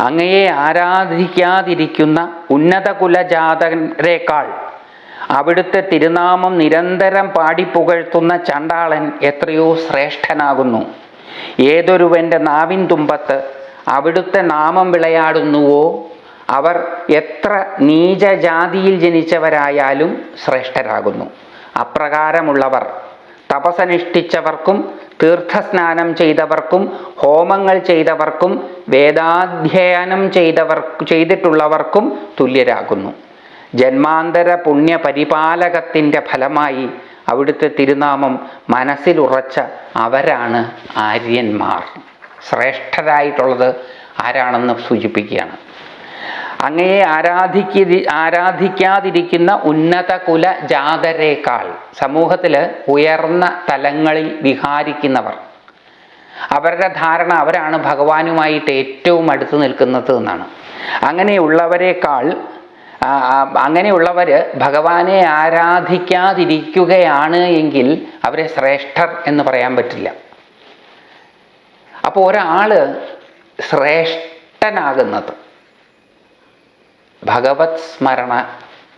അങ്ങയെ ആരാധിക്കാതിരിക്കുന്ന ഉന്നത കുലജാതരെക്കാൾ അവിടുത്തെ തിരുനാമം നിരന്തരം പാടിപ്പുകഴ്ത്തുന്ന ചണ്ടാളൻ എത്രയോ ശ്രേഷ്ഠനാകുന്നു. ഏതൊരുവന്റെ നാവിൻ തുമ്പത്ത് അവിടുത്തെ നാമം വിളയാടുന്നുവോ അവർ എത്ര നീചജാതിയിൽ ജനിച്ചവരായാലും ശ്രേഷ്ഠരാകുന്നു. അപ്രകാരമുള്ളവർ തപസനുഷ്ഠിച്ചവർക്കും തീർത്ഥസ്നാനം ചെയ്തവർക്കും ഹോമങ്ങൾ ചെയ്തവർക്കും വേദാധ്യയനം ചെയ്തവർ ചെയ്തിട്ടുള്ളവർക്കും തുല്യരാകുന്നു. ജന്മാന്തര പുണ്യ പരിപാലകത്തിന്റെ ഫലമായി അവിടുത്തെ തിരുനാമം മനസ്സിലുറച്ച അവരാണ് ആര്യന്മാർ. ശ്രേഷ്ഠരായിട്ടുള്ളത് ആരാണെന്ന് സൂചിപ്പിക്കുകയാണ്. അങ്ങയെ ആരാധിക്ക ആരാധിക്കാതിരിക്കുന്ന ഉന്നത കുല ജാതരേക്കാൾ സമൂഹത്തിൽ ഉയർന്ന തലങ്ങളിൽ വിഹാരിക്കുന്നവർ. അവരുടെ ധാരണ അവരാണ് ഭഗവാനുമായിട്ട് ഏറ്റവും അടുത്ത് നിൽക്കുന്നത് എന്നാണ്. അങ്ങനെയുള്ളവരെക്കാൾ അങ്ങനെയുള്ളവർ ഭഗവാനെ ആരാധിക്കാതിരിക്കുകയാണ് എങ്കിൽ അവരെ ശ്രേഷ്ഠർ എന്ന് പറയാൻ പറ്റില്ല. അപ്പോൾ ഒരാൾ ശ്രേഷ്ഠനാകുന്നത് ഭഗവത് സ്മരണ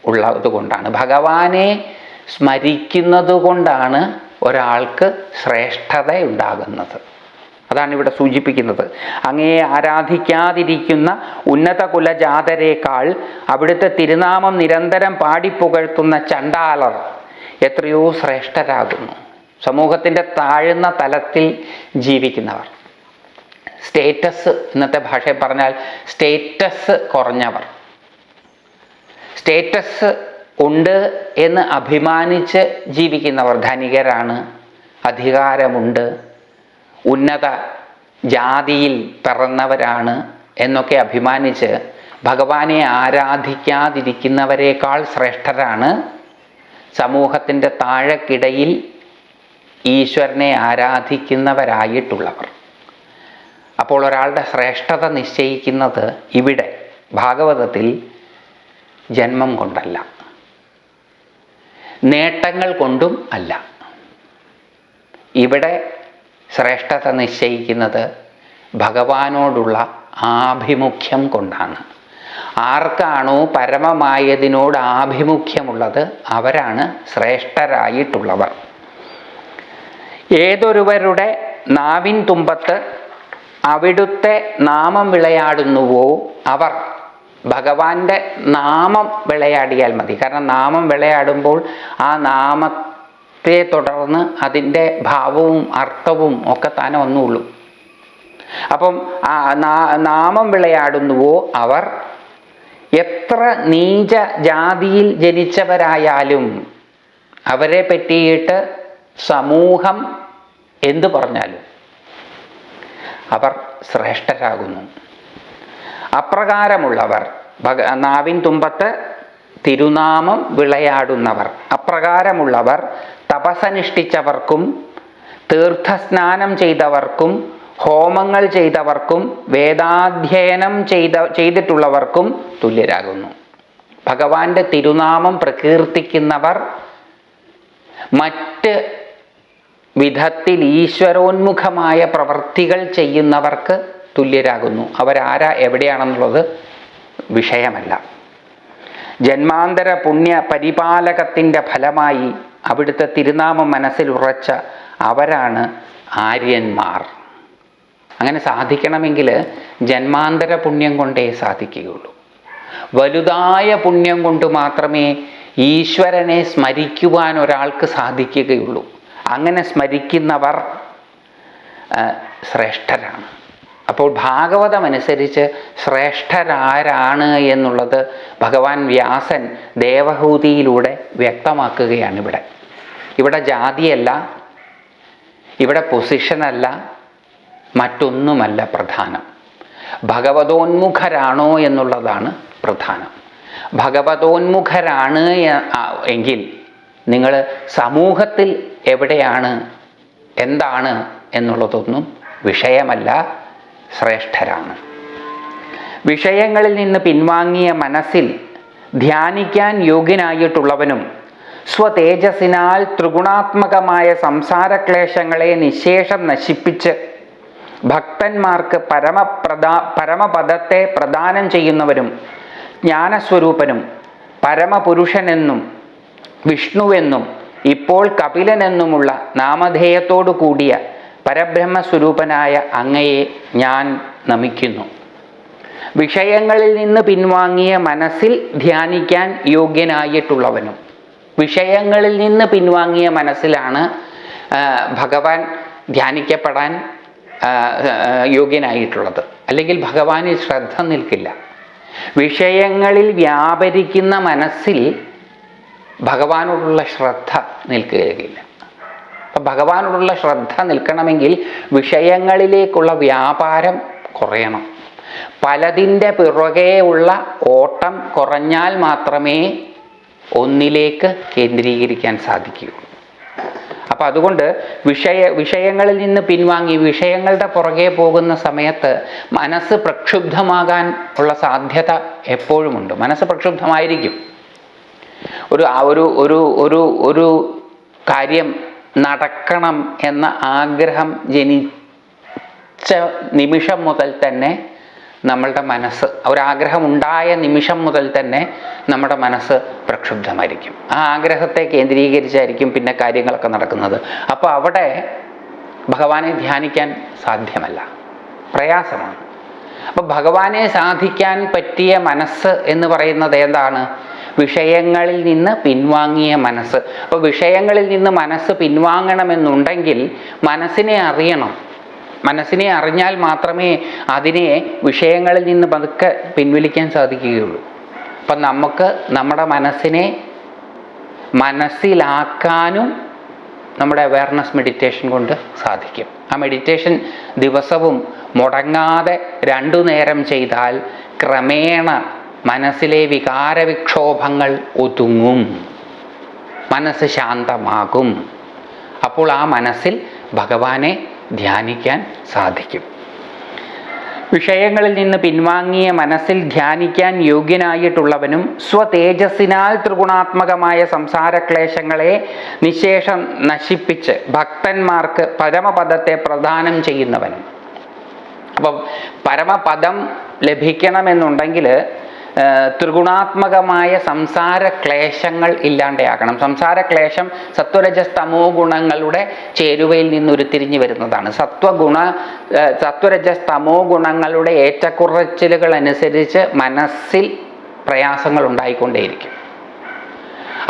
ഉള്ളത് കൊണ്ടാണ്. ഭഗവാനെ സ്മരിക്കുന്നത് കൊണ്ടാണ് ഒരാൾക്ക് ശ്രേഷ്ഠത ഉണ്ടാകുന്നത് അതാണ് ഇവിടെ സൂചിപ്പിക്കുന്നത്. അങ്ങയെ ആരാധിക്കാതിരിക്കുന്ന ഉന്നത കുലജാതരേക്കാൾ അവിടുത്തെ തിരുനാമം നിരന്തരം പാടിപ്പുകഴ്ത്തുന്ന ചണ്ടാലർ എത്രയോ ശ്രേഷ്ഠരാകുന്നു. സമൂഹത്തിന്റെ താഴ്ന്ന തലത്തിൽ ജീവിക്കുന്നവർ. സ്റ്റേറ്റസ് ഇന്നത്തെ ഭാഷയിൽ പറഞ്ഞാൽ സ്റ്റേറ്റസ് കുറഞ്ഞവർ. സ്റ്റേറ്റസ് ഉണ്ട് എന്ന് അഭിമാനിച്ച് ജീവിക്കുന്നവർ ധനികരാണ് അധികാരമുണ്ട് ഉന്നത ജാതിയിൽ പിറന്നവരാണ് എന്നൊക്കെ അഭിമാനിച്ച് ഭഗവാനെ ആരാധിക്കാതിരിക്കുന്നവരെക്കാൾ ശ്രേഷ്ഠരാണ്. സമൂഹത്തിന്റെ താഴെക്കിടയിൽ ഈശ്വരനെ ആരാധിക്കുന്നവരായിട്ടുള്ളവർ. അപ്പോൾ ഒരാളുടെ ശ്രേഷ്ഠത നിശ്ചയിക്കുന്നത് ഇവിടെ ഭാഗവതത്തിൽ ജന്മം കൊണ്ടല്ല. നേട്ടങ്ങൾ കൊണ്ടും അല്ല. ഇവിടെ ശ്രേഷ്ഠത നിശ്ചയിക്കുന്നത് ഭഗവാനോടുള്ള ആഭിമുഖ്യം കൊണ്ടാണ്. ആർക്കാണോ പരമമായതിനോട് ആഭിമുഖ്യമുള്ളത് അവരാണ് ശ്രേഷ്ഠരായിട്ടുള്ളവർ. ഏതൊരുവരുടെ നാവിൻ തുമ്പത്ത് അവിടുത്തെ നാമം വിളയാടുന്നുവോ അവർ ഭഗവാന്റെ നാമം വിളയാടിയാൽ മതി. കാരണം നാമം വിളയാടുമ്പോൾ ആ നാമത്തെ തുടർന്ന് അതിന്റെ ഭാവവും അർത്ഥവും ഒക്കെ താനെ ഒന്നുള്ളൂ അപ്പം നാമം വിളയാടുന്നുവോ അവർ എത്ര നീച ജാതിയിൽ ജനിച്ചവരായാലും അവരെ പറ്റിയിട്ട് സമൂഹം എന്തു പറഞ്ഞാലും അവർ ശ്രേഷ്ഠരാകുന്നു. അപ്രകാരമുള്ളവർ. ഭഗ നാവിൻ തുമ്പത്ത് തിരുനാമം വിളയാടുന്നവർ. അപ്രകാരമുള്ളവർ തപസനുഷ്ഠിച്ചവർക്കും തീർത്ഥസ്നാനം ചെയ്തവർക്കും ഹോമങ്ങൾ ചെയ്തവർക്കും വേദാധ്യയനം ചെയ്ത ചെയ്തിട്ടുള്ളവർക്കും തുല്യരാകുന്നു. ഭഗവാന്റെ തിരുനാമം പ്രകീർത്തിക്കുന്നവർ മറ്റ് വിധത്തിൽ ഈശ്വരോന്മുഖമായ പ്രവൃത്തികൾ ചെയ്യുന്നവർക്ക് തുല്യരാകുന്നു. അവരാരാ എവിടെയാണെന്നുള്ളത് വിഷയമല്ല. ജന്മാന്തര പുണ്യ പരിപാലകത്തിന്റെ ഫലമായി അവിടുത്തെ തിരുനാമം മനസ്സിൽ ഉറച്ച അവരാണ് ആര്യന്മാർ. അങ്ങനെ സാധിക്കണമെങ്കിൽ ജന്മാന്തര പുണ്യം കൊണ്ടേ സാധിക്കുകയുള്ളൂ. വലുതായ പുണ്യം കൊണ്ട് മാത്രമേ ഈശ്വരനെ സ്മരിക്കുവാൻ ഒരാൾക്ക് സാധിക്കുകയുള്ളൂ. അങ്ങനെ സ്മരിക്കുന്നവർ ശ്രേഷ്ഠരാണ്. അപ്പോൾ ഭാഗവതം അനുസരിച്ച് ശ്രേഷ്ഠരാരാണ് എന്നുള്ളത് ഭഗവാൻ വ്യാസൻ ദേവഹൂതിയിലൂടെ വ്യക്തമാക്കുകയാണ് ഇവിടെ ഇവിടെ ജാതിയല്ല ഇവിടെ പൊസിഷനല്ല മറ്റൊന്നുമല്ല പ്രധാനം. ഭഗവതോന്മുഖരാണോ എന്നുള്ളതാണ് പ്രധാനം. ഭഗവതോന്മുഖരാണ് എങ്കിൽ നിങ്ങൾ സമൂഹത്തിൽ എവിടെയാണ് എന്താണ് എന്നുള്ളതൊന്നും വിഷയമല്ല. ശ്രേഷ്ഠരാണ്. വിഷയങ്ങളിൽ നിന്ന് പിൻവാങ്ങിയ മനസ്സിൽ ധ്യാനിക്കാൻ യോഗ്യനായിട്ടുള്ളവനും സ്വതേജസ്സിനാൽ ത്രിഗുണാത്മകമായ സംസാരക്ലേശങ്ങളെ നിശേഷം നശിപ്പിച്ച് ഭക്തന്മാർക്ക് പരമപ്രദാ പരമപദത്തെ പ്രദാനം ചെയ്യുന്നവരും ജ്ഞാനസ്വരൂപനും പരമപുരുഷനെന്നും വിഷ്ണുവെന്നും ഇപ്പോൾ കപിലനെന്നുമുള്ള നാമധേയത്തോടു കൂടിയ പരബ്രഹ്മസ്വരൂപനായ അങ്ങയെ ഞാൻ നമിക്കുന്നു. വിഷയങ്ങളിൽ നിന്ന് പിൻവാങ്ങിയ മനസ്സിൽ ധ്യാനിക്കാൻ യോഗ്യനായിട്ടുള്ളവനും വിഷയങ്ങളിൽ നിന്ന് പിൻവാങ്ങിയ മനസ്സിലാണ് ഭഗവാൻ ധ്യാനിക്കപ്പെടാൻ യോഗ്യനായിട്ടുള്ളത്. അല്ലെങ്കിൽ ഭഗവാനിൽ ശ്രദ്ധ നിൽക്കില്ല. വിഷയങ്ങളിൽ വ്യാപരിക്കുന്ന മനസ്സിൽ ഭഗവാനോടുള്ള ശ്രദ്ധ നിൽക്കുകയില്ല. അപ്പം ഭഗവാനോടുള്ള ശ്രദ്ധ നിൽക്കണമെങ്കിൽ വിഷയങ്ങളിലേക്കുള്ള വ്യാപാരം കുറയണം. പലതിന്റെ പിറകെ ഉള്ള ഓട്ടം കുറഞ്ഞാൽ മാത്രമേ ഒന്നിലേക്ക് കേന്ദ്രീകരിക്കാൻ സാധിക്കുകയുള്ളൂ. അപ്പം അതുകൊണ്ട് വിഷയ വിഷയങ്ങളിൽ നിന്ന് പിൻവാങ്ങി വിഷയങ്ങളുടെ പുറകെ പോകുന്ന സമയത്ത് മനസ്സ് പ്രക്ഷുബ്ധമാകാൻ ഉള്ള സാധ്യത എപ്പോഴുമുണ്ട്? മനസ്സ് പ്രക്ഷുബ്ധമായിരിക്കും. ഒരു ഒരു ഒരു ഒരു ഒരു കാര്യം നടക്കണം എന്ന ആഗ്രഹം ജനിച്ച നിമിഷം മുതൽ തന്നെ നമ്മളുടെ മനസ്സ് ഒരാഗ്രഹം ഉണ്ടായ നിമിഷം മുതൽ തന്നെ നമ്മുടെ മനസ്സ് പ്രക്ഷുബ്ധമായിരിക്കും. ആ ആഗ്രഹത്തെ കേന്ദ്രീകരിച്ചായിരിക്കും പിന്നെ കാര്യങ്ങളൊക്കെ നടക്കുന്നത്. അപ്പോൾ അവിടെ ഭഗവാനെ ധ്യാനിക്കാൻ സാധ്യമല്ല. പ്രയാസമാണ്. അപ്പോൾ ഭഗവാനെ സാധിക്കാൻ പറ്റിയ മനസ്സ് എന്ന് പറയുന്നത് എന്താണ്? വിഷയങ്ങളിൽ നിന്ന് പിൻവാങ്ങിയ മനസ്സ്. അപ്പോൾ വിഷയങ്ങളിൽ നിന്ന് മനസ്സ് പിൻവാങ്ങണമെന്നുണ്ടെങ്കിൽ മനസ്സിനെ അറിയണം. മനസ്സിനെ അറിഞ്ഞാൽ മാത്രമേ അതിനെ വിഷയങ്ങളിൽ നിന്ന് പതുക്കെ പിൻവലിക്കാൻ സാധിക്കുകയുള്ളൂ. അപ്പം നമുക്ക് നമ്മുടെ മനസ്സിനെ മനസ്സിലാക്കാനും നമ്മുടെ അവയർനെസ് മെഡിറ്റേഷൻ കൊണ്ട് സാധിക്കും. ആ മെഡിറ്റേഷൻ ദിവസവും മുടങ്ങാതെ രണ്ടു നേരം ചെയ്താൽ ക്രമേണ മനസ്സിലെ വികാരവിക്ഷോഭങ്ങൾ ഒതുങ്ങും. മനസ്സ് ശാന്തമാകും. അപ്പോൾ ആ മനസ്സിൽ ഭഗവാനെ ധ്യാനിക്കാൻ സാധിക്കും. വിഷയങ്ങളിൽ നിന്ന് പിൻവാങ്ങിയ മനസ്സിൽ ധ്യാനിക്കാൻ യോഗ്യനായിട്ടുള്ളവനും സ്വതേജസ്സിനാൽ ത്രിഗുണാത്മകമായ സംസാരക്ലേശങ്ങളെ നിശേഷം നശിപ്പിച്ച് ഭക്തന്മാർക്ക് പരമപദത്തെ പ്രദാനം ചെയ്യുന്നവനും അപ്പം പരമപദം ലഭിക്കണമെന്നുണ്ടെങ്കിൽ ത്രിഗുണാത്മകമായ സംസാര ക്ലേശങ്ങൾ ഇല്ലാണ്ടാക്കണം സംസാര ക്ലേശം സത്വരജസ് തമോ ഗുണങ്ങളുടെ ചേരുവയിൽ നിന്ന് ഉരുത്തിരിഞ്ഞു വരുന്നതാണ്. സത്വഗുണ സത്വരജസ്തമോ സത്വരജസ് തമോ ഗുണങ്ങളുടെ ഏറ്റക്കുറച്ചിലുകൾ അനുസരിച്ച് മനസ്സിൽ പ്രയാസങ്ങൾ ഉണ്ടായിക്കൊണ്ടേയിരിക്കും.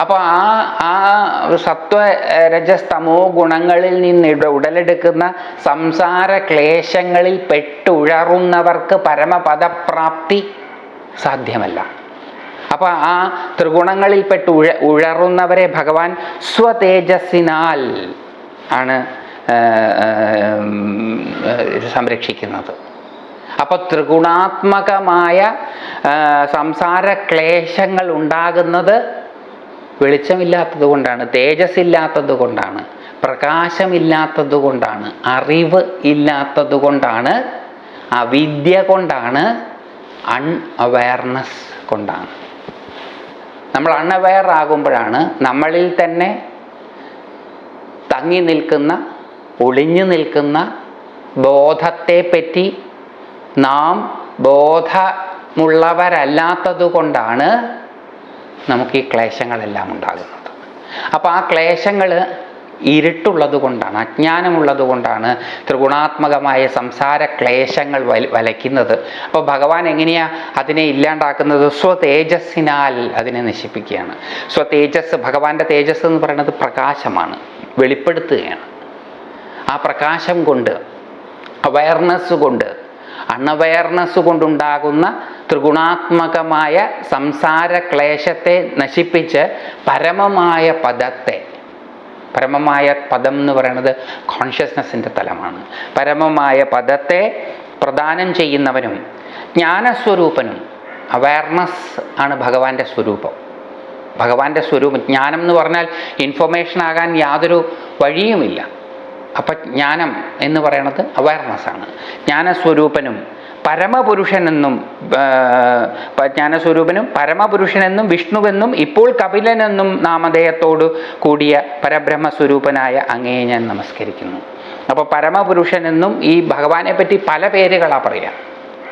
അപ്പോൾ ആ ആ സത്വ രജസ് തമോ ഗുണങ്ങളിൽ നിന്ന് ഉടലെടുക്കുന്ന സംസാര ക്ലേശങ്ങളിൽ പെട്ടുഴറുന്നവർക്ക് പരമപദപ്രാപ്തി സാധ്യമല്ല. അപ്പോൾ ആ ത്രിഗുണങ്ങളിൽപ്പെട്ട് ഉഴ ഉഴറുന്നവരെ ഭഗവാൻ സ്വതേജസ്സിനാൽ ആണ് സംരക്ഷിക്കുന്നത്. അപ്പോൾ ത്രിഗുണാത്മകമായ സംസാര ക്ലേശങ്ങൾ ഉണ്ടാകുന്നത് വെളിച്ചമില്ലാത്തത് കൊണ്ടാണ് തേജസ്സില്ലാത്തത് കൊണ്ടാണ് പ്രകാശമില്ലാത്തത് കൊണ്ടാണ് അറിവ് ഇല്ലാത്തത് കൊണ്ടാണ് അവിദ്യ കൊണ്ടാണ് അൺഅവയർനെസ് കൊണ്ടാണ്. നമ്മൾ അൺഅവയർ ആകുമ്പോഴാണ് നമ്മളിൽ തന്നെ തങ്ങി നിൽക്കുന്ന ഒളിഞ്ഞു നിൽക്കുന്ന ബോധത്തെപ്പറ്റി നാം ബോധമുള്ളവരല്ലാത്തത് കൊണ്ടാണ് നമുക്ക് ഈ ക്ലേശങ്ങളെല്ലാം ഉണ്ടാകുന്നത്. അപ്പോൾ ആ ക്ലേശങ്ങൾ ഇരുട്ടുള്ളത് കൊണ്ടാണ് അജ്ഞാനമുള്ളത് കൊണ്ടാണ് ത്രിഗുണാത്മകമായ സംസാര ക്ലേശങ്ങൾ വല വലയ്ക്കുന്നത്. അപ്പോൾ ഭഗവാൻ എങ്ങനെയാ അതിനെ ഇല്ലാണ്ടാക്കുന്നത്? സ്വതേജസ്സിനാൽ അതിനെ നശിപ്പിക്കുകയാണ്. സ്വതേജസ് ഭഗവാന്റെ തേജസ് എന്ന് പറയുന്നത് പ്രകാശമാണ് വെളിപ്പെടുത്തുകയാണ്. ആ പ്രകാശം കൊണ്ട് അവയർനെസ് കൊണ്ട് അൺഅവയർനെസ് കൊണ്ടുണ്ടാകുന്ന ത്രിഗുണാത്മകമായ സംസാര ക്ലേശത്തെ നശിപ്പിച്ച് പരമമായ പദത്തെ പരമമായ പദം എന്ന് പറയുന്നത് കോൺഷ്യസ്നസ്സിന്റെ തലമാണ്. പരമമായ പദത്തെ പ്രദാനം ചെയ്യുന്നവനും ജ്ഞാനസ്വരൂപനും അവയർനെസ് ആണ് ഭഗവാന്റെ സ്വരൂപം. ഭഗവാന്റെ സ്വരൂപം ജ്ഞാനം എന്ന് പറഞ്ഞാൽ ഇൻഫർമേഷൻ ആകാൻ യാതൊരു വഴിയുമില്ല. അപ്പം ജ്ഞാനം എന്ന് പറയുന്നത് അവയർനെസ് ആണ്. ജ്ഞാനസ്വരൂപനും പരമപുരുഷനെന്നും ജ്ഞാനസ്വരൂപനും പരമപുരുഷനെന്നും വിഷ്ണുവെന്നും ഇപ്പോൾ കപിലനെന്നും നാമധേയത്തോടു കൂടിയ പരബ്രഹ്മസ്വരൂപനായ അങ്ങയെ ഞാൻ നമസ്കരിക്കുന്നു. അപ്പോൾ പരമപുരുഷനെന്നും ഈ ഭഗവാനെ പറ്റി പല പേരുകളാണ് പറയാം.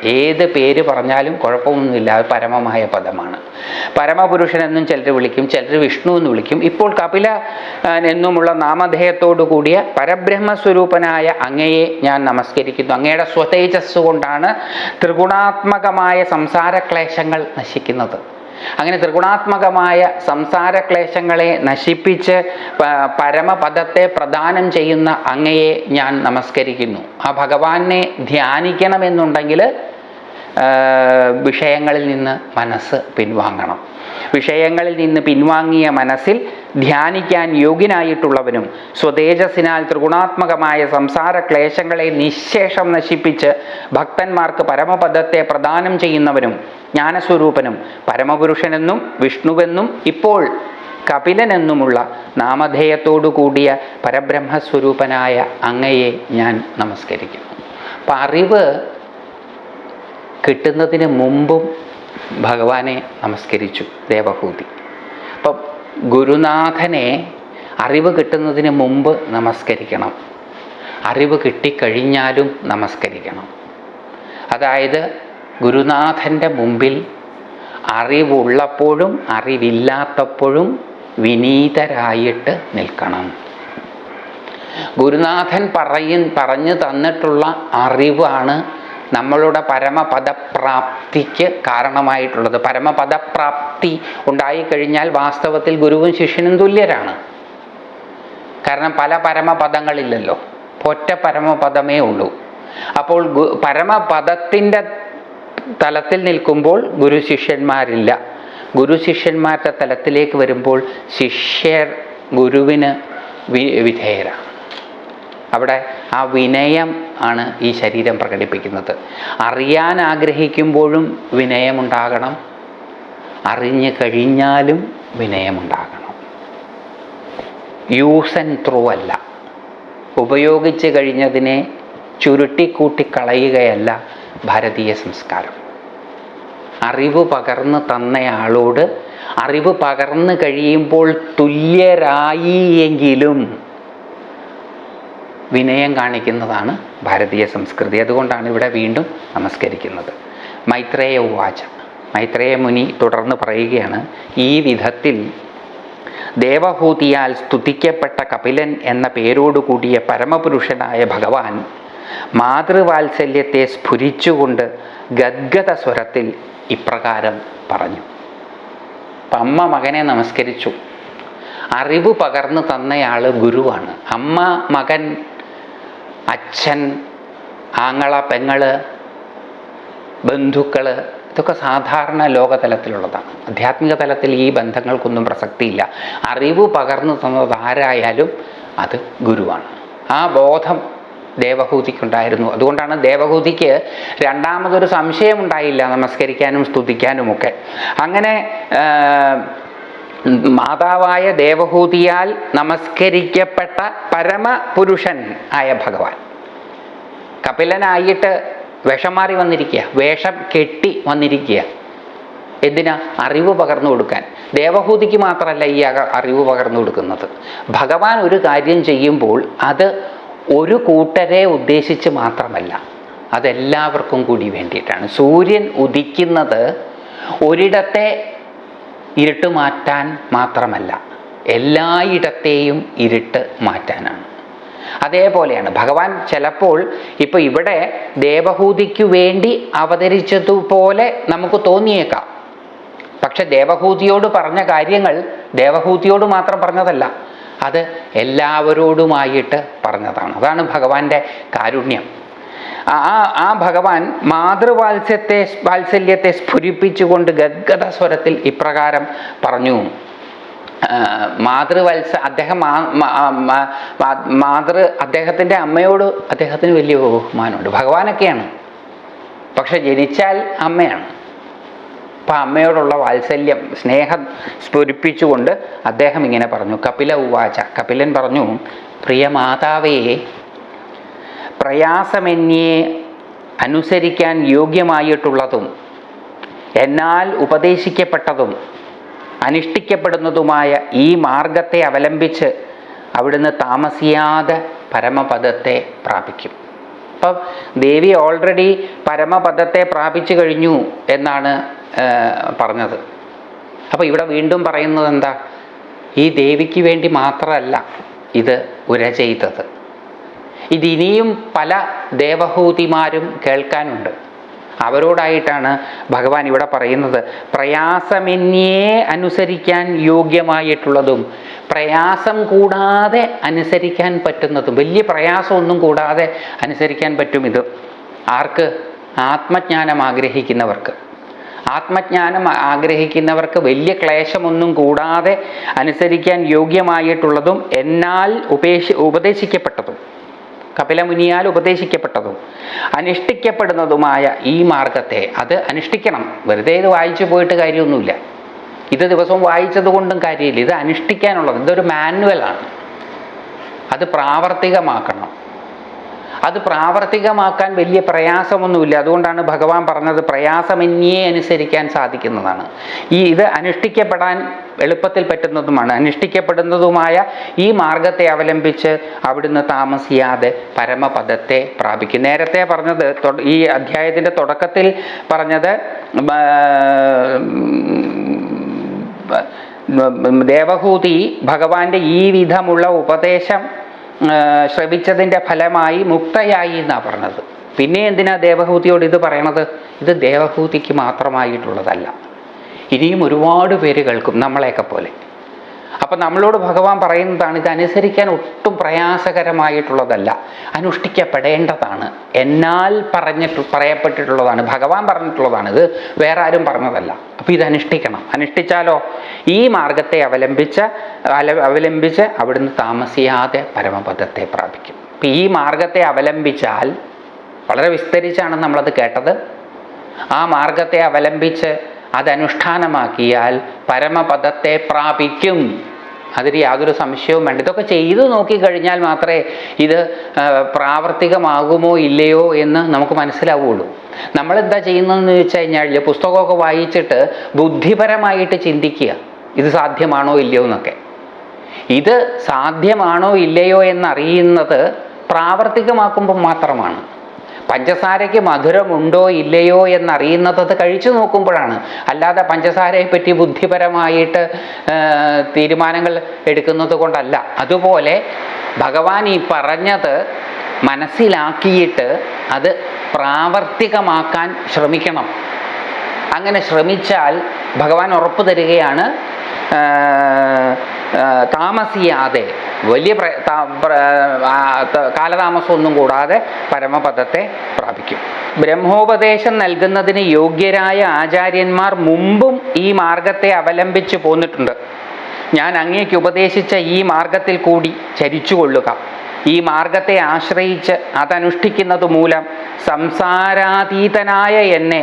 ഏത് പേര് പറഞ്ഞാലും കുഴപ്പമൊന്നുമില്ല അത് പരമമായ പദമാണ്. പരമപുരുഷൻ എന്നും ചിലർ വിളിക്കും ചിലർ വിഷ്ണു എന്ന് വിളിക്കും. ഇപ്പോൾ കപില എന്നുമുള്ള നാമധേയത്തോടു കൂടിയ പരബ്രഹ്മസ്വരൂപനായ അങ്ങയെ ഞാൻ നമസ്കരിക്കുന്നു. അങ്ങയുടെ സ്വതേജസ് കൊണ്ടാണ് ത്രിഗുണാത്മകമായ സംസാരക്ലേശങ്ങൾ നശിക്കുന്നത്. അങ്ങനെ ത്രിഗുണാത്മകമായ സംസാരക്ലേശങ്ങളെ നശിപ്പിച്ച് പരമപദത്തെ പ്രദാനം ചെയ്യുന്ന അങ്ങയെ ഞാൻ നമസ്കരിക്കുന്നു. ആ ഭഗവാനെ ധ്യാനിക്കണമെന്നുണ്ടെങ്കിൽ വിഷയങ്ങളിൽ നിന്ന് മനസ്സ് പിൻവാങ്ങണം. വിഷയങ്ങളിൽ നിന്ന് പിൻവാങ്ങിയ മനസ്സിൽ ധ്യാനിക്കാൻ യോഗ്യനായിട്ടുള്ളവനും സ്വതേജസ്സിനാൽ ത്രിഗുണാത്മകമായ സംസാര ക്ലേശങ്ങളെ നിശേഷം നശിപ്പിച്ച് ഭക്തന്മാർക്ക് പരമപദത്തെ പ്രദാനം ചെയ്യുന്നവനും ജ്ഞാനസ്വരൂപനും പരമപുരുഷനെന്നും വിഷ്ണുവെന്നും ഇപ്പോൾ കപിലനെന്നുമുള്ള നാമധേയത്തോടു കൂടിയ പരബ്രഹ്മസ്വരൂപനായ അങ്ങയെ ഞാൻ നമസ്കരിക്കുന്നു. അപ്പം അറിവ് കിട്ടുന്നതിന് മുമ്പും ഭഗവാനെ നമസ്കരിച്ചു ദേവഭൂതി. അപ്പം ഗുരുനാഥനെ അറിവ് കിട്ടുന്നതിന് മുമ്പ് നമസ്കരിക്കണം. അറിവ് കിട്ടിക്കഴിഞ്ഞാലും നമസ്കരിക്കണം. അതായത് ഗുരുനാഥന്റെ മുമ്പിൽ അറിവുള്ളപ്പോഴും അറിവില്ലാത്തപ്പോഴും വിനീതരായിട്ട് നിൽക്കണം. ഗുരുനാഥൻ പറയും പറഞ്ഞു തന്നിട്ടുള്ള അറിവാണ് നമ്മളുടെ പരമപദപ്രാപ്തിക്ക് കാരണമായിട്ടുള്ളത്. പരമപദപ്രാപ്തി ഉണ്ടായിക്കഴിഞ്ഞാൽ വാസ്തവത്തിൽ ഗുരുവും ശിഷ്യനും തുല്യരാണ്. കാരണം പല പരമപദങ്ങളില്ലല്ലോ. ഒറ്റ പരമപദമേ ഉള്ളൂ. അപ്പോൾ പരമപദത്തിന്റെ തലത്തിൽ നിൽക്കുമ്പോൾ ഗുരു ശിഷ്യന്മാരില്ല. ഗുരു ശിഷ്യന്മാരുടെ തലത്തിലേക്ക് വരുമ്പോൾ ശിഷ്യർ ഗുരുവിന് വിധേയരാണ്. അവിടെ ആ വിനയം ആണ് ഈ ശരീരം പ്രകടിപ്പിക്കുന്നത്. അറിയാൻ ആഗ്രഹിക്കുമ്പോഴും വിനയമുണ്ടാകണം. അറിഞ്ഞു കഴിഞ്ഞാലും വിനയമുണ്ടാകണം. യൂസ് ആൻഡ് ത്രൂ അല്ല. ഉപയോഗിച്ച് കഴിഞ്ഞതിനെ ചുരുട്ടിക്കൂട്ടി കളയുകയല്ല ഭാരതീയ സംസ്കാരം. അറിവ് പകർന്ന് തന്നയാളോട് അറിവ് പകർന്നു കഴിയുമ്പോൾ തുല്യരായി എങ്കിലും വിനയം കാണിക്കുന്നതാണ് ഭാരതീയ സംസ്കൃതി. അതുകൊണ്ടാണ് ഇവിടെ വീണ്ടും നമസ്കരിക്കുന്നത്. മൈത്രേയ ഉവാച. മൈത്രേയ മുനി തുടർന്ന് പറയുകയാണ് ഈ വിധത്തിൽ ദേവഭൂതിയാൽ സ്തുതിക്കപ്പെട്ട കപിലൻ എന്ന പേരോടുകൂടിയ പരമപുരുഷനായ ഭഗവാൻ മാതൃവാത്സല്യത്തെ സ്ഫുരിച്ചുകൊണ്ട് ഗദ്ഗത സ്വരത്തിൽ ഇപ്രകാരം പറഞ്ഞു. അമ്മ മകനെ നമസ്കരിച്ചു. അറിവ് പകർന്നു തന്നയാൾ ഗുരുവാണ്. അമ്മ മകൻ അച്ഛൻ ആങ്ങള പെങ്ങൾ ബന്ധുക്കൾ ഇതൊക്കെ സാധാരണ ലോകതലത്തിലുള്ളതാണ്. ആധ്യാത്മിക തലത്തിൽ ഈ ബന്ധങ്ങൾക്കൊന്നും പ്രസക്തിയില്ല. അറിവ് പകർന്നു തന്നത് ആരായാലും അത് ഗുരുവാണ്. ആ ബോധം ദേവഹൂതിക്കുണ്ടായിരുന്നു. അതുകൊണ്ടാണ് ദേവഹൂതിക്ക് രണ്ടാമതൊരു സംശയമുണ്ടായില്ല നമസ്കരിക്കാനും സ്തുതിക്കാനുമൊക്കെ. അങ്ങനെ മാതാവായ ദേവഹൂതിയാൽ നമസ്കരിക്കപ്പെട്ട പരമപുരുഷൻ ആയ ഭഗവാൻ. കപിലനായിട്ട് വേഷം മാറി വന്നിരിക്കുക വേഷം കെട്ടി വന്നിരിക്കുക. എന്തിനാ? അറിവ് പകർന്നു കൊടുക്കാൻ. ദേവഹൂതിക്ക് മാത്രമല്ല ഈ അറിവ് പകർന്നു കൊടുക്കുന്നത്. ഭഗവാൻ ഒരു കാര്യം ചെയ്യുമ്പോൾ അത് ഒരു കൂട്ടരെ ഉദ്ദേശിച്ച് മാത്രമല്ല അതെല്ലാവർക്കും കൂടി വേണ്ടിയിട്ടാണ്. സൂര്യൻ ഉദിക്കുന്നത് ഒരിടത്തെ ഇരുട്ട് മാറ്റാൻ മാത്രമല്ല എല്ലായിടത്തെയും ഇരുട്ട് മാറ്റാനാണ്. അതേപോലെയാണ് ഭഗവാൻ ചിലപ്പോൾ ഇപ്പോൾ ഇവിടെ ദേവഹൂതിക്ക് വേണ്ടി അവതരിച്ചതുപോലെ നമുക്ക് തോന്നിയേക്കാം. പക്ഷെ ദേവഹൂതിയോട് പറഞ്ഞ കാര്യങ്ങൾ ദേവഹൂതിയോട് മാത്രം പറഞ്ഞതല്ല അത് എല്ലാവരോടുമായിട്ട് പറഞ്ഞതാണ്. അതാണ് ഭഗവാന്റെ കാരുണ്യം. ആ ആ ഭഗവാൻ മാതൃവാത്സ്യത്തെ വാത്സല്യത്തെ സ്ഫുരിപ്പിച്ചുകൊണ്ട് ഗദ്ഗത സ്വരത്തിൽ ഇപ്രകാരം പറഞ്ഞു. മാതൃവത്സ അദ്ദേഹം മാതൃ അദ്ദേഹത്തിന്റെ അമ്മയോട് അദ്ദേഹത്തിന് വലിയ ബഹുമാനമുണ്ട്. ഭഗവാനൊക്കെയാണ്. പക്ഷെ ജനിച്ചാൽ അമ്മയാണ്. അപ്പം അമ്മയോടുള്ള വാത്സല്യം സ്നേഹം സ്ഫുരിപ്പിച്ചുകൊണ്ട് അദ്ദേഹം ഇങ്ങനെ പറഞ്ഞു. കപില ഉവാച കപിലൻ പറഞ്ഞു പ്രിയ മാതാവേ പ്രയാസമെന്നേ അനുസരിക്കാൻ യോഗ്യമായിട്ടുള്ളതും എന്നാൽ ഉപദേശിക്കപ്പെട്ടതും അനുഷ്ഠിക്കപ്പെടുന്നതുമായ ഈ മാർഗത്തെ അവലംബിച്ച് അവിടുന്ന് താമസിയാതെ പരമപദത്തെ പ്രാപിക്കും. അപ്പം ദേവി ഓൾറെഡി പരമപദത്തെ പ്രാപിച്ചു കഴിഞ്ഞു എന്നാണ് പറഞ്ഞത്. അപ്പോൾ ഇവിടെ വീണ്ടും പറയുന്നത് എന്താ ഈ ദേവിക്ക് വേണ്ടി മാത്രമല്ല ഇത് ഉര ചെയ്തത്. ഇതിനിയും പല ദേവഹൂതിമാരും കേൾക്കാനുണ്ട്. അവരോടായിട്ടാണ് ഭഗവാൻ ഇവിടെ പറയുന്നത്. പ്രയാസമെന്നേ അനുസരിക്കാൻ യോഗ്യമായിട്ടുള്ളതും പ്രയാസം കൂടാതെ അനുസരിക്കാൻ പറ്റുന്നതും വലിയ പ്രയാസമൊന്നും കൂടാതെ അനുസരിക്കാൻ പറ്റും ഇത്. ആർക്ക്? ആത്മജ്ഞാനം ആഗ്രഹിക്കുന്നവർക്ക്. ആത്മജ്ഞാനം ആഗ്രഹിക്കുന്നവർക്ക് വലിയ ക്ലേശമൊന്നും കൂടാതെ അനുസരിക്കാൻ യോഗ്യമായിട്ടുള്ളതും എന്നാൽ ഉപേക്ഷ ഉപദേശിക്കപ്പെട്ടതും. കപിലമുനിയാൽ ഉപദേശിക്കപ്പെട്ടതും അനുഷ്ഠിക്കപ്പെടുന്നതുമായ ഈ മാർഗത്തെ അത് അനുഷ്ഠിക്കണം. വെറുതെ ഇത് വായിച്ചു പോയിട്ട് കാര്യമൊന്നുമില്ല. ഇത് ദിവസവും വായിച്ചത് കൊണ്ടും കാര്യമില്ല. ഇത് അനുഷ്ഠിക്കാനുള്ളത് ഇതൊരു മാനുവലാണ്. അത് പ്രാവർത്തികമാക്കണം. അത് പ്രാവർത്തികമാക്കാൻ വലിയ പ്രയാസമൊന്നുമില്ല. അതുകൊണ്ടാണ് ഭഗവാൻ പറഞ്ഞത് പ്രയാസമെന്നിയെ അനുസരിക്കാൻ സാധിക്കുന്നതാണ്. ഈ ഇത് അനുഷ്ഠിക്കപ്പെടാൻ എളുപ്പത്തിൽ പറ്റുന്നതുമാണ്. അനുഷ്ഠിക്കപ്പെടുന്നതുമായ ഈ മാർഗത്തെ അവലംബിച്ച് അവിടുന്ന് താമസിയാതെ പരമപദത്തെ പ്രാപിക്കും. നേരത്തെ പറഞ്ഞത് ഈ അധ്യായത്തിന്റെ തുടക്കത്തിൽ പറഞ്ഞത് ദേവഹൂതി ഭഗവാന്റെ ഈ വിധമുള്ള ഉപദേശം ശ്രവിച്ചതിന്റെ ഫലമായി മുക്തയായി എന്നാണ് പറഞ്ഞത്. പിന്നെ എന്തിനാ ദേവഹൂതിയോട് ഇത് പറയണത്? ഇത് ദേവഹൂതിക്ക് മാത്രമായിട്ടുള്ളതല്ല. ഇനിയും ഒരുപാട് പേര് കേൾക്കും നമ്മളെയൊക്കെ പോലെ. അപ്പം നമ്മളോട് ഭഗവാൻ പറയുന്നതാണ് ഇത് അനുസരിക്കാൻ ഒട്ടും പ്രയാസകരമായിട്ടുള്ളതല്ല. അനുഷ്ഠിക്കപ്പെടേണ്ടതാണ്. എന്നാൽ പറഞ്ഞിട്ട് പറയപ്പെട്ടിട്ടുള്ളതാണ്. ഭഗവാൻ പറഞ്ഞിട്ടുള്ളതാണ് ഇത് വേറെ ആരും പറഞ്ഞതല്ല. അപ്പോൾ ഇത് അനുഷ്ഠിക്കണം. അനുഷ്ഠിച്ചാലോ? ഈ മാർഗത്തെ അവലംബിച്ച് അവലംബിച്ച് അവിടുന്ന് താമസിയാതെ പരമപദത്തെ പ്രാപിക്കും. അപ്പം ഈ മാർഗത്തെ അവലംബിച്ചാൽ വളരെ വിസ്തരിച്ചാണ് നമ്മളത് കേട്ടത്. ആ മാർഗത്തെ അവലംബിച്ച് അതനുഷ്ഠാനമാക്കിയാൽ പരമപദത്തെ പ്രാപിക്കും. അതിൽ യാതൊരു സംശയവും വേണ്ട. ഇതൊക്കെ ചെയ്തു നോക്കിക്കഴിഞ്ഞാൽ മാത്രമേ ഇത് പ്രാവർത്തികമാകുമോ ഇല്ലയോ എന്ന് നമുക്ക് മനസ്സിലാവുള്ളൂ. നമ്മളെന്താ ചെയ്യുന്നതെന്ന് വെച്ച് കഴിഞ്ഞാൽ പുസ്തകമൊക്കെ വായിച്ചിട്ട് ബുദ്ധിപരമായിട്ട് ചിന്തിക്കുക. ഇത് സാധ്യമാണോ ഇല്ലയോ എന്നൊക്കെ. ഇത് സാധ്യമാണോ ഇല്ലയോ എന്നറിയുന്നത് പ്രാവർത്തികമാക്കുമ്പോൾ മാത്രമാണ്. പഞ്ചസാരയ്ക്ക് മധുരമുണ്ടോ ഇല്ലയോ എന്നറിയുന്നത് അത് കഴിച്ചു നോക്കുമ്പോഴാണ്. അല്ലാതെ പഞ്ചസാരയെ പറ്റി ബുദ്ധിപരമായിട്ട് തീരുമാനങ്ങൾ എടുക്കുന്നത് കൊണ്ടല്ല. അതുപോലെ ഭഗവാൻ ഈ പറഞ്ഞത് മനസ്സിലാക്കിയിട്ട് അത് പ്രാവർത്തികമാക്കാൻ ശ്രമിക്കണം. അങ്ങനെ ശ്രമിച്ചാൽ ഭഗവാൻ ഉറപ്പ് തരികയാണ്. താമസിയാതെ വലിയ കാലതാമസമൊന്നും കൂടാതെ പരമപദത്തെ പ്രാപിക്കും. ബ്രഹ്മോപദേശം നൽകുന്നതിന് യോഗ്യരായ ആചാര്യന്മാർ മുമ്പും ഈ മാർഗത്തെ അവലംബിച്ച് പോന്നിട്ടുണ്ട്. ഞാൻ അങ്ങേക്ക് ഉപദേശിച്ച ഈ മാർഗത്തിൽ കൂടി ചരിച്ചുകൊള്ളുക. ഈ മാർഗത്തെ ആശ്രയിച്ച് അതനുഷ്ഠിക്കുന്നത് മൂലം സംസാരാതീതനായ എന്നെ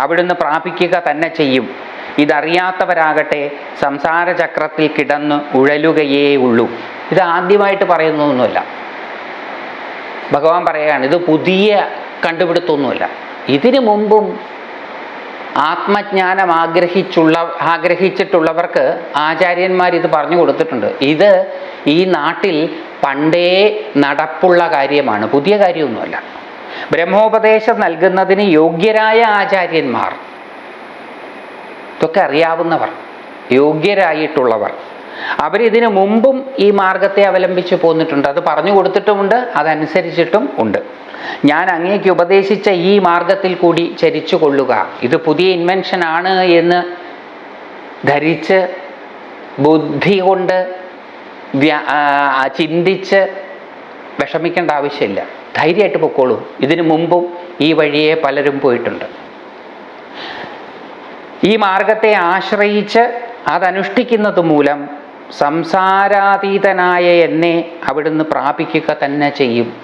അവിടുന്ന് പ്രാപിക്കുക തന്നെ ചെയ്യും. ഇതറിയാത്തവരാകട്ടെ സംസാരചക്രത്തിൽ കിടന്ന് ഉഴലുകയേ ഉള്ളൂ. ഇത് ആദ്യമായിട്ട് പറയുന്നതൊന്നുമല്ല. ഭഗവാൻ പറയുകയാണ് ഇത് പുതിയ കണ്ടുപിടുത്തമൊന്നുമല്ല ഇതിനു മുമ്പും ആത്മജ്ഞാനം ആഗ്രഹിച്ചുള്ള ആഗ്രഹിച്ചിട്ടുള്ളവർക്ക് ആചാര്യന്മാർ ഇത് പറഞ്ഞു കൊടുത്തിട്ടുണ്ട്. ഇത് ഈ നാട്ടിൽ പണ്ടേ നടപ്പുള്ള കാര്യമാണ്. പുതിയ കാര്യമൊന്നുമല്ല. ബ്രഹ്മോപദേശം നൽകുന്നതിന് യോഗ്യരായ ആചാര്യന്മാർ. ഇതൊക്കെ അറിയാവുന്നവർ യോഗ്യരായിട്ടുള്ളവർ. അവരിതിന് മുമ്പും ഈ മാർഗത്തെ അവലംബിച്ച് പോന്നിട്ടുണ്ട്. അത് പറഞ്ഞു കൊടുത്തിട്ടുമുണ്ട് അതനുസരിച്ചിട്ടും ഉണ്ട്. ഞാൻ അങ്ങേക്ക് ഉപദേശിച്ച ഈ മാർഗത്തിൽ കൂടി ചരിച്ചു കൊള്ളുക. ഇത് പുതിയ ഇൻവെൻഷൻ ആണ് എന്ന് ധരിച്ച് ബുദ്ധി കൊണ്ട് ചിന്തിച്ച് വിഷമിക്കേണ്ട ആവശ്യമില്ല. ധൈര്യമായിട്ട് പൊക്കോളൂ. ഇതിനു മുമ്പും ഈ വഴിയെ പലരും പോയിട്ടുണ്ട്. ഈ മാർഗത്തെ ആശ്രയിച്ച് അതനുഷ്ഠിക്കുന്നത് മൂലം സംസാരാതീതനായ എന്നെ അവിടുന്ന് പ്രാപിക്കുക തന്നെ ചെയ്യും.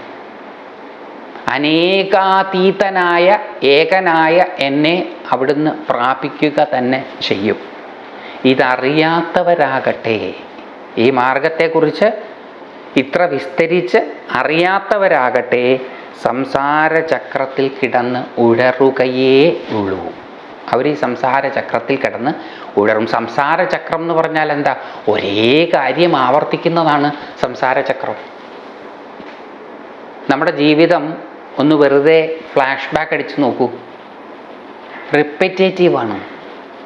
അനേകാതീതനായ ഏകനായ എന്നെ അവിടുന്ന് പ്രാപിക്കുക തന്നെ ചെയ്യും. ഇതറിയാത്തവരാകട്ടെ. ഈ മാർഗത്തെക്കുറിച്ച് ഇത്ര വിസ്തരിച്ച് അറിയാത്തവരാകട്ടെ സംസാര ചക്രത്തിൽ കിടന്ന് ഉഴറുകയേ ഉള്ളൂ. അവർ ഈ സംസാര ചക്രത്തിൽ കിടന്ന് ഉഴറും. സംസാര ചക്രം എന്ന് പറഞ്ഞാൽ എന്താ? ഒരേ കാര്യം ആവർത്തിക്കുന്നതാണ് സംസാര ചക്രം നമ്മുടെ ജീവിതം ഒന്ന് വെറുതെ ഫ്ലാഷ് ബാക്ക് അടിച്ച് നോക്കൂ. റിപ്പറ്റേറ്റീവാണ്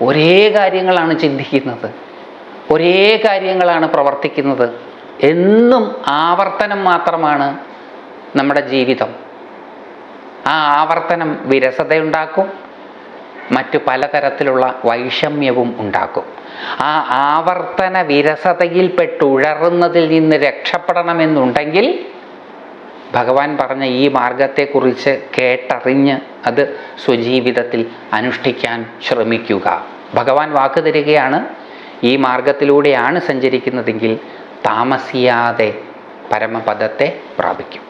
ഒരേ കാര്യങ്ങളാണ് ചിന്തിക്കുന്നത്. ഒരേ കാര്യങ്ങളാണ് പ്രവർത്തിക്കുന്നത്. എന്നും ആവർത്തനം മാത്രമാണ് നമ്മുടെ ജീവിതം. ആ ആവർത്തനം വിരസതയുണ്ടാക്കും മറ്റു പലതരത്തിലുള്ള വൈഷമ്യവും ഉണ്ടാക്കും. ആ ആവർത്തന വിരസതയിൽപ്പെട്ടുഴറുന്നതിൽ നിന്ന് രക്ഷപ്പെടണമെന്നുണ്ടെങ്കിൽ ഭഗവാൻ പറഞ്ഞ ഈ മാർഗത്തെക്കുറിച്ച് കേട്ടറിഞ്ഞ് അത് സ്വജീവിതത്തിൽ അനുഷ്ഠിക്കാൻ ശ്രമിക്കുക. ഭഗവാൻ വാക്ക് തരികയാണ്. ഈ മാർഗത്തിലൂടെയാണ് സഞ്ചരിക്കുന്നതെങ്കിൽ താമസിയാതെ പരമപദത്തെ പ്രാപിക്കും.